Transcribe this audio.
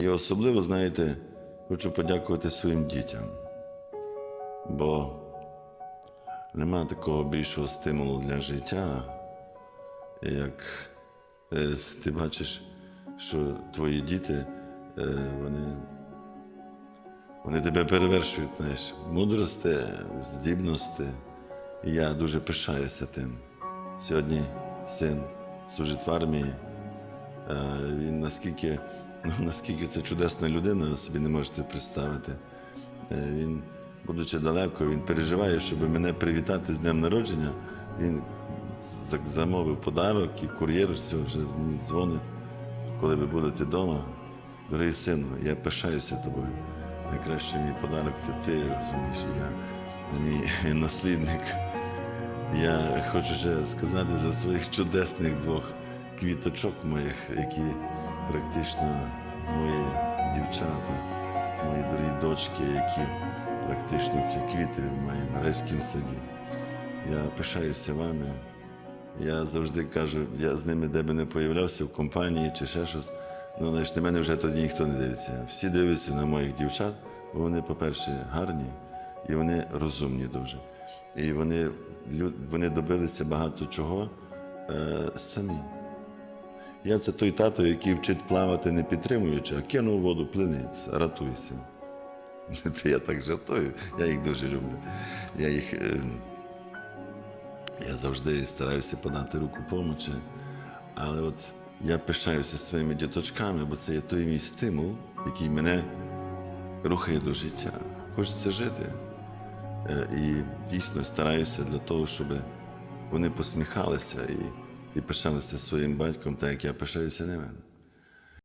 І особливо, знаєте, хочу подякувати своїм дітям, бо нема такого більшого стимулу для життя, як е, ти бачиш, що твої діти, е, вони, вони тебе перевершують, знаєш, мудрості, здібності. І я дуже пишаюся тим. Сьогодні син служить в армії. Е, Він наскільки, наскільки це чудесна людина, собі не можете представити. Е, Він, будучи далеко, він переживає, щоб мене привітати з днем народження. Він замовив подарок і кур'єр все вже мені дзвонить, коли ви будете вдома. Дорогий сину, я пишаюся тобою. Найкращий мій подарок це ти, розумієш, я мій наслідник. Я хочу ще сказати за своїх чудесних двох квіточок моїх, які практично мої дівчата, мої дорогі дочки, які практично ці квіти в моєму райському саді. Я пишаюся вами. Я завжди кажу, я з ними де би не появлявся в компанії чи ще щось. Ну, значить, на мене вже тоді ніхто не дивиться. Всі дивляться на моїх дівчат, бо вони, по-перше, гарні і вони розумні дуже. І вони, вони добилися багато чого е, самі. Я це той тато, який вчить плавати не підтримуючи, а кинув воду, плини, ратуйся. Я так жартую, я їх дуже люблю. Я їх. е, я завжди стараюся подати руку помочі, але от я пишаюся своїми діточками, бо це є той мій стимул, який мене рухає до життя. Хочеться жити. Е, І дійсно стараюся для того, щоб вони посміхалися і, і пишалися своїм батьком, так як я пишаюся ними.